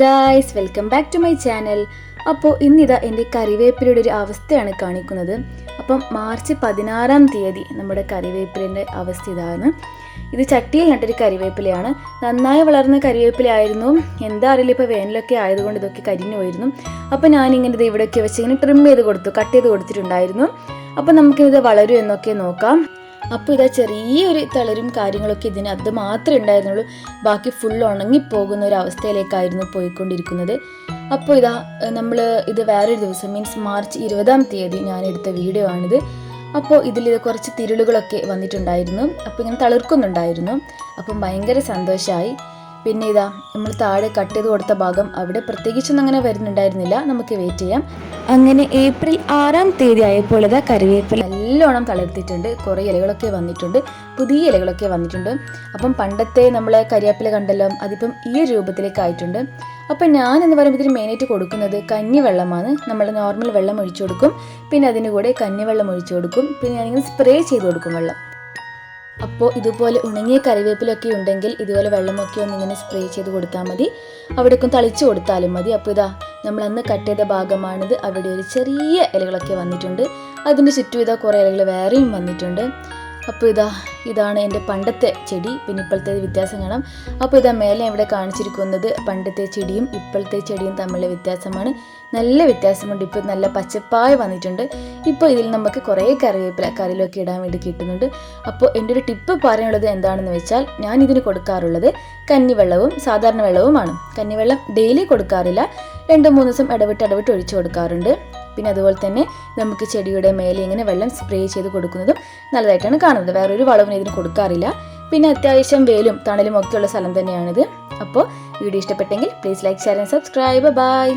Guys welcome back to my channel. അപ്പോൾ ഇന്നിതാ എന്റെ കറിവേപ്പിലയുടെ ഒരു അവസ്ഥയാണ് കാണിക്കുന്നത്. അപ്പം മാർച്ച് പതിനാറാം തീയതി നമ്മുടെ കറിവേപ്പിലിന്റെ അവസ്ഥ ഇതാണ്. ഇത് ചട്ടിയിൽ നട്ടൊരു കറിവേപ്പിലയാണ് നന്നായി വളർന്ന കറിവേപ്പിലയായിരുന്നു എന്താ അറിയില്ല ഇപ്പോൾ വേനലൊക്കെ ആയതുകൊണ്ട് ഇതൊക്കെ കരിഞ്ഞു പോയിരുന്നു. അപ്പോൾ ഞാനിങ്ങനെ ഇത് ഇവിടെയൊക്കെ വെച്ച് ഇങ്ങനെ ട്രിം ചെയ്ത് കൊടുത്തു കട്ട് ചെയ്ത് കൊടുത്തിട്ടുണ്ടായിരുന്നു. അപ്പോൾ നമുക്കിത് വളരും എന്നൊക്കെ നോക്കാം. അപ്പോൾ ഇതാ ചെറിയൊരു തളരും കാര്യങ്ങളൊക്കെ ഇതിന് അത് മാത്രമേ ഉണ്ടായിരുന്നുള്ളൂ. ബാക്കി ഫുൾ ഉണങ്ങിപ്പോകുന്ന ഒരു അവസ്ഥയിലേക്കായിരുന്നു പോയിക്കൊണ്ടിരിക്കുന്നത്. അപ്പോൾ ഇതാ നമ്മൾ ഇത് വേറൊരു ദിവസം മീൻസ് മാർച്ച് ഇരുപതാം തീയതി ഞാൻ എടുത്ത വീഡിയോ ആണിത്. അപ്പോൾ ഇതിൽ ഇത് കുറച്ച് തിരുളുകളൊക്കെ വന്നിട്ടുണ്ടായിരുന്നു. അപ്പോൾ ഇങ്ങനെ തളിർക്കുന്നുണ്ടായിരുന്നു. അപ്പം ഭയങ്കര സന്തോഷമായി പിന്നെ ഇതാ നമ്മൾ താഴെ കട്ട് ചെയ്ത് കൊടുത്ത ഭാഗം അവിടെ പ്രത്യേകിച്ചൊന്നും അങ്ങനെ വരുന്നുണ്ടായിരുന്നില്ല. നമുക്ക് വെയിറ്റ് ചെയ്യാം. അങ്ങനെ ഏപ്രിൽ ആറാം തീയതി ആയപ്പോൾ ഇതാ കറിവേപ്പില നല്ലോണം തളർത്തിയിട്ടുണ്ട്. കുറേ ഇലകളൊക്കെ വന്നിട്ടുണ്ട്. പുതിയ ഇലകളൊക്കെ വന്നിട്ടുണ്ട്. അപ്പം പണ്ടത്തെ നമ്മളെ കരിവേപ്പില കണ്ടല്ലോ അതിപ്പം ഈ രൂപത്തിലേക്ക് ആയിട്ടുണ്ട്. അപ്പം ഞാൻ എന്ന് പറയുമ്പോൾ ഇതിന് മെയിനായിട്ട് കൊടുക്കുന്നത് കഞ്ഞിവെള്ളമാണ്. നമ്മൾ നോർമൽ വെള്ളം ഒഴിച്ചു കൊടുക്കും. പിന്നെ അതിന് കൂടെ കഞ്ഞിവെള്ളം ഒഴിച്ചു കൊടുക്കും. പിന്നെ ഞാനിങ്ങനെ സ്പ്രേ ചെയ്ത് കൊടുക്കും വെള്ളം. അപ്പോൾ ഇതുപോലെ ഉണങ്ങിയ കറിവേപ്പിലൊക്കെ ഉണ്ടെങ്കിൽ ഇതുപോലെ വെള്ളമൊക്കെ ഒന്ന് ഇങ്ങനെ സ്പ്രേ ചെയ്ത് കൊടുത്താൽ മതി. അവിടേക്കും തളിച്ചു കൊടുത്താലും മതി. അപ്പോൾ ഇതാ നമ്മൾ അന്ന് കട്ട് ചെയ്ത ഭാഗമാണിത്. അവിടെ ഒരു ചെറിയ ഇലകളൊക്കെ വന്നിട്ടുണ്ട്. അതിന് ചുറ്റും ഇതാ കുറേ ഇലകൾ വേറെയും വന്നിട്ടുണ്ട്. അപ്പോൾ ഇതാ ഇതാണ് എന്റെ പണ്ടത്തെ ചെടി പിന്നെ ഇപ്പോഴത്തെ വ്യത്യാസം കാണാം. അപ്പോൾ ഇതാ മേലെ ഇവിടെ കാണിച്ചിരിക്കുന്നത് പണ്ടത്തെ ചെടിയും ഇപ്പോഴത്തെ ചെടിയും തമ്മിലുള്ള വ്യത്യാസമാണ്. നല്ല വ്യത്യാസമുണ്ട്. ഇപ്പോൾ നല്ല പച്ചപ്പായ വന്നിട്ടുണ്ട്. ഇപ്പോൾ ഇതിൽ നമുക്ക് കുറേ കറിവേപ്പില കറിയിലൊക്കെ ഇടാൻ വേണ്ടി കിട്ടുന്നുണ്ട്. അപ്പോൾ എന്റെ ഒരു ടിപ്പ് പറയാനുള്ളത് എന്താണെന്ന് വെച്ചാൽ ഞാൻ ഇതിന് കൊടുക്കാറുള്ളത് കന്നിവെള്ളവും സാധാരണ വെള്ളവുമാണ്. കന്നിവെള്ളം ഡെയിലി കൊടുക്കാറില്ല. രണ്ട് മൂന്ന് ദിവസം ഇടവിട്ട് ഇടവിട്ട് ഒഴിച്ചു കൊടുക്കാറുണ്ട്. പിന്നെ അതുപോലെ തന്നെ നമുക്ക് ചെടിയുടെ മേലെ ഇങ്ങനെ വെള്ളം സ്പ്രേ ചെയ്ത് കൊടുക്കുന്നതും നല്ലതായിട്ടാണ് കാണുന്നത്. വേറൊരു വളവും ഇതിന് കൊടുക്കാറില്ല. പിന്നെ അത്യാവശ്യം വേലും തണലും ഒക്കെയുള്ള സ്ഥലം തന്നെയാണിത്. അപ്പോൾ വീഡിയോ ഇഷ്ടപ്പെട്ടെങ്കിൽ please like share and subscribe bye